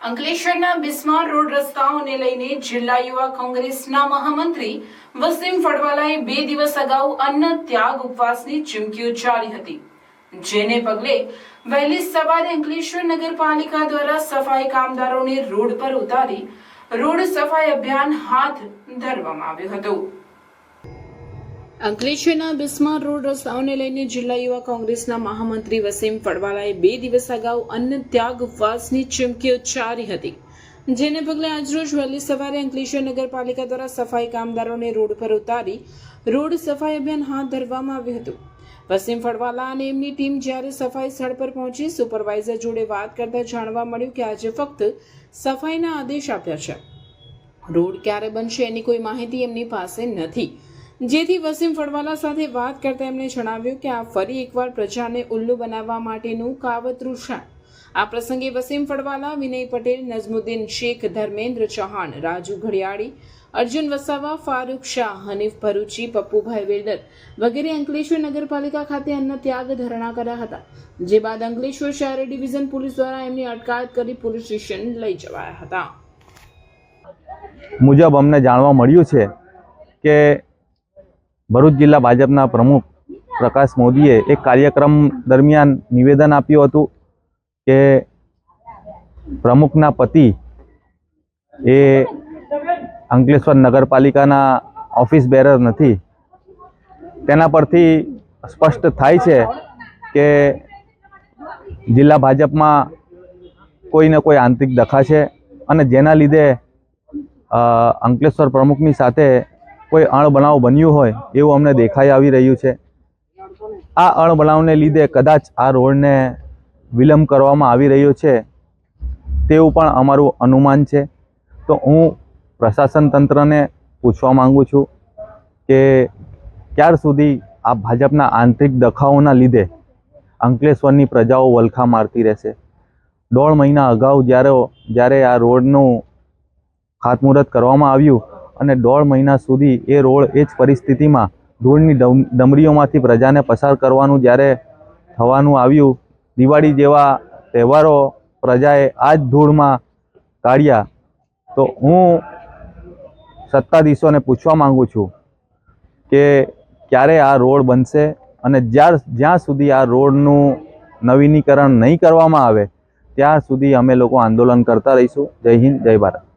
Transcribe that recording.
અંકલેશ્વરના બિસ્માર રોડ રસ્તાઓને લઈને જિલ્લા યુવા કોંગ્રેસના મહામંત્રી વસીમ ફડવાલાએ બે દિવસ અગાઉ અન્ન ત્યાગ ઉપવાસની ચીમકી ઉચ્ચારી હતી, જેને પગલે વહેલી સવારે અંકલેશ્વર નગરપાલિકા દ્વારા સફાઈ કામદારોને રોડ પર ઉતારી રોડ સફાઈ અભિયાન હાથ ધરવામાં આવ્યું હતું. અંકલેશ્વરના બિસ્માર રોડ રસ્તાઓને લઈને જિલ્લા યુવા કોંગ્રેસના મહામંત્રી વસીમ ફળવાલાએ બે દિવસ અગાઉ અન્ન ત્યાગ ઉપવાસની ચીમકી ઉચ્ચારી હતી. જેને પગલે આજરોજ વહેલી સવારે અંકલેશ્વર નગરપાલિકા દ્વારા સફાઈ કામદારોને રોડ પર ઉતારી રોડ સફાઈ અભિયાન હાથ ધરવામાં આવ્યું હતું. વસીમ ફળવાલા અને એમની ટીમ જ્યારે સફાઈ સ્થળ પર પહોંચી, સુપરવાઇઝર જોડે વાત કરતા જાણવા મળ્યું કે આજે ફક્ત સફાઈના આદેશ આપ્યા છે. રોડ ક્યારે બનશે એની કોઈ માહિતી એમની પાસે નથી. જેથી વસીમ ફળવાલા સાથે વાત કરતા એમણે જણાવ્યું કે આ ફરી એકવાર પ્રજાને ઉલ્લુ બનાવવા માટેનું કાવતરું છે. આ પ્રસંગે વસીમ ફળવાલા, વિનય પટેલ, નઝમુદ્દીન શેખ, ધર્મેન્દ્ર ચૌહાણ, રાજુ ઘડિયાળી, અર્જુન વસાવા, ફારૂક શાહ, હનીફ ભરૂચી, પપ્પુભાઈ વેલ્ડર વગેરે અંકલેશ્વર નગરપાલિકા ખાતે અન્ન ત્યાગ ધરણા કર્યા હતા. જે બાદ અંકલેશ્વર શહેર ડિવિઝન પોલીસ દ્વારા એમની અટકાયત કરી પોલીસ સ્ટેશન લઈ જવાયા હતા. મુજબ અમને જાણવા મળ્યું છે કે ભરૂચ જિલ્લા ભાજપના પ્રમુખ પ્રકાશ મોદીએ એક કાર્યક્રમ દરમિયાન નિવેદન આપ્યું હતું કે પ્રમુખના પતિ એ અંકલેશ્વર નગરપાલિકાના ઓફિસ બેરર નથી. તેના પરથી સ્પષ્ટ થાય છે કે જિલ્લા ભાજપમાં કોઈને કોઈ આંતરિક દખા છે અને જેના લીધે અંકલેશ્વર પ્રમુખની સાથે કોઈ અણબનાવ બન્યું હોય એવું અમને દેખાઈ આવી રહ્યું છે. આ અણબનાવને લીધે કદાચ આ રોડને વિલંબ કરવામાં આવી રહ્યો છે તેવું પણ અમારું અનુમાન છે. તો હું પ્રશાસન તંત્રને પૂછવા માંગુ છું કે ક્યાર સુધી આ ભાજપના આંતરિક દખાઓના લીધે અંકલેશ્વરની પ્રજાઓ વલખા મારતી રહેશે? દોઢ મહિના અગાઉ જ્યારે જ્યારે આ રોડનું ખાતમુહૂર્ત કરવામાં આવ્યું અને દોઢ મહિના સુધી એ રોડ એ જ પરિસ્થિતિમાં ધૂળની ડમ- ડમરીઓમાંથી પ્રજાને પસાર કરવાનું જ્યારે થવાનું આવ્યું, દિવાળી જેવા તહેવારો પ્રજાએ આ જ ધૂળમાં કાઢ્યા. તો હું સત્તાધીશોને પૂછવા માંગુ છું કે ક્યારે આ રોડ બનશે અને જ્યાં જ્યાં સુધી આ રોડનું નવીનીકરણ નહીં કરવામાં આવે, ત્યાં સુધી અમે લોકો આંદોલન કરતા રહીશું. જય હિન્દ, જય ભારત.